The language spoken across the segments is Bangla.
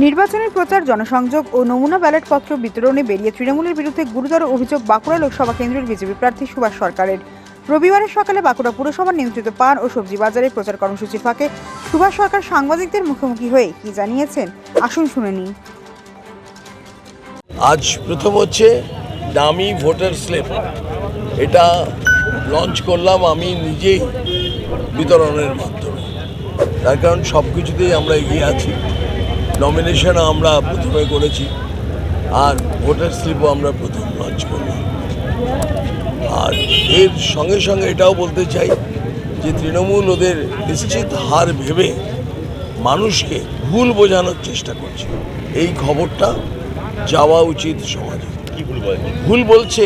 নির্বাচনের প্রচার, জনসংযোগ ও নমুনা ব্যালট পত্র বিতরণে বেরিয়ে তৃণমূলের বিরুদ্ধে গুরুতর অভিযোগ বাঁকুড়া লোকসভা কেন্দ্রের বিজেপি প্রার্থী সুভাষ সরকারের। রবিবারের সকালে বাঁকুড়া পুরসভার নিয়ন্ত্রিত পান ও সবজি বাজারে প্রচার কর্মসূচির ফাঁকে সুভাষ সরকার সাংবাদিকদের মুখোমুখি হয়ে কি জানিয়েছেন? আসুন শুনে নিন। আজ প্রথম হচ্ছে দামি ভোটার স্লিপ। এটা লঞ্চ করলাম আমি নিজেই বিতরণের মাধ্যমে। তার কারণ সব কিছুতেই আমরা এগিয়ে আছি। নমিনেশন আমরা প্রথমে করেছি আর ভোটার স্লিপও আমরা প্রথম লঞ্চ করলাম। আর এর সঙ্গে সঙ্গে এটাও বলতে চাই যে তৃণমূল ওদের নিশ্চিত হার ভেবে মানুষকে ভুল বোঝানোর চেষ্টা করছে। এই খবরটা যাওয়া উচিত সমাজে। কি ভুল ভুল বলছে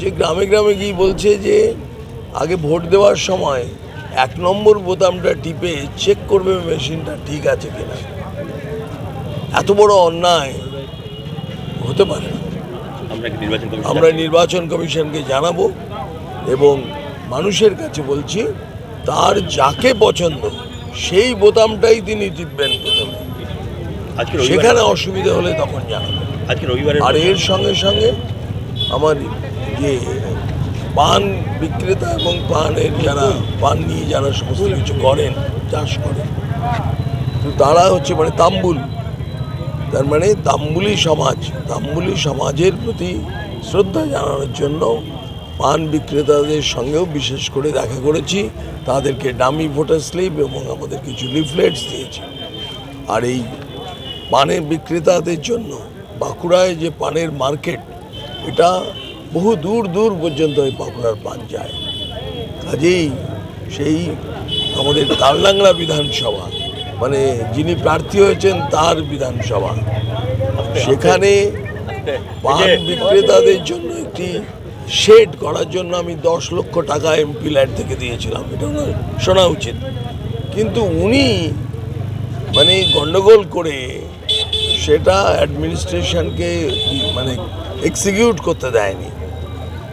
যে গ্রামে গ্রামে গিয়ে বলছে যে আগে ভোট দেওয়ার সময় এক নম্বর বোতামটা টিপে চেক করবে মেশিনটা ঠিক আছে কিনা। এত বড় অন্যায় হতে পারে না। আমরা নির্বাচন কমিশনকে জানাব এবং মানুষের কাছে বলছি তার যাকে পছন্দ সেই বোতামটাই তিনি টিপবেন প্রথমে। সেখানে অসুবিধা হলে তখন রবিবারের আর এর সঙ্গে সঙ্গে আমার যে পান বিক্রেতা এবং পানের যারা পান নিয়ে যারা সমস্ত কিছু করেন চাষ করেন তো তারা হচ্ছে মানে তাম্বুল তার মানে তাম্বুলি সমাজ, তাম্বুলি সমাজের প্রতি শ্রদ্ধা জানানোর জন্য পান বিক্রেতাদের সঙ্গেও বিশেষ করে দেখা করেছি। তাদেরকে ডামি ভোটার স্লিপ এবং আমাদের কিছু লিফলেটস দিয়েছি। আর এই পানের বিক্রেতাদের জন্য বাঁকুড়ায় যে পানের মার্কেট, এটা বহু দূর দূর পর্যন্ত এই বাঁকুড়ার পান যায়। কাজেই সেই আমাদের তারলাংলা বিধানসভা মানে যিনি প্রার্থী হয়েছেন তার বিধানসভা। সেখানে পান বিক্রেতাদের জন্য একটি শেড করার জন্য আমি দশ লক্ষ টাকা এমপি ল্যাড থেকে দিয়েছিলাম। এটা শোনা উচিত। কিন্তু উনি মানে গন্ডগোল করে সেটা অ্যাডমিনিস্ট্রেশনকে মানে এক্সিকিউট করতে দেয়নি।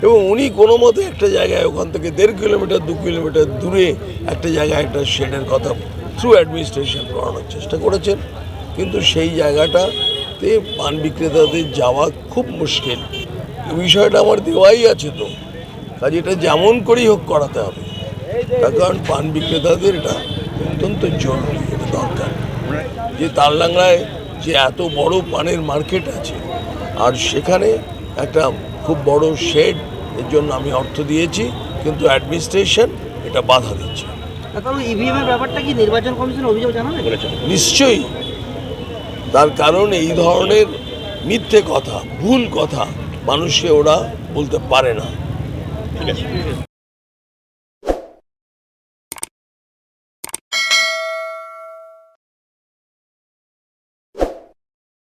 এবং উনি কোনো মতে একটা জায়গায় ওখান থেকে দেড় কিলোমিটার দু কিলোমিটার দূরে একটা জায়গায় একটা শেডের কথা থ্রু অ্যাডমিনিস্ট্রেশন করানোর চেষ্টা করেছেন। কিন্তু সেই জায়গাটাতে পান বিক্রেতাদের যাওয়া খুব মুশকিল। বিষয়টা আমার দেওয়াই আছে তো। কাজে এটা যেমন করেই হোক করাতে হবে। তার কারণ পান বিক্রেতাদের এটা অত্যন্ত জরুরি, এটা দরকার। যে তারলাংলায় যে এত বড় পানের মার্কেট আছে, আর সেখানে একটা খুব বড় শেড, এর জন্য আমি অর্থ দিয়েছি, কিন্তু অ্যাডমিনিস্ট্রেশন এটা বাধা দিচ্ছে। ব্যাপারটা কি নির্বাচন কমিশন অভিযোগ নিশ্চয়ই। তার কারণ এই ধরনের মিথ্যে কথা, ভুল কথা মানুষকে ওরা বলতে পারে না। ঠিক আছে।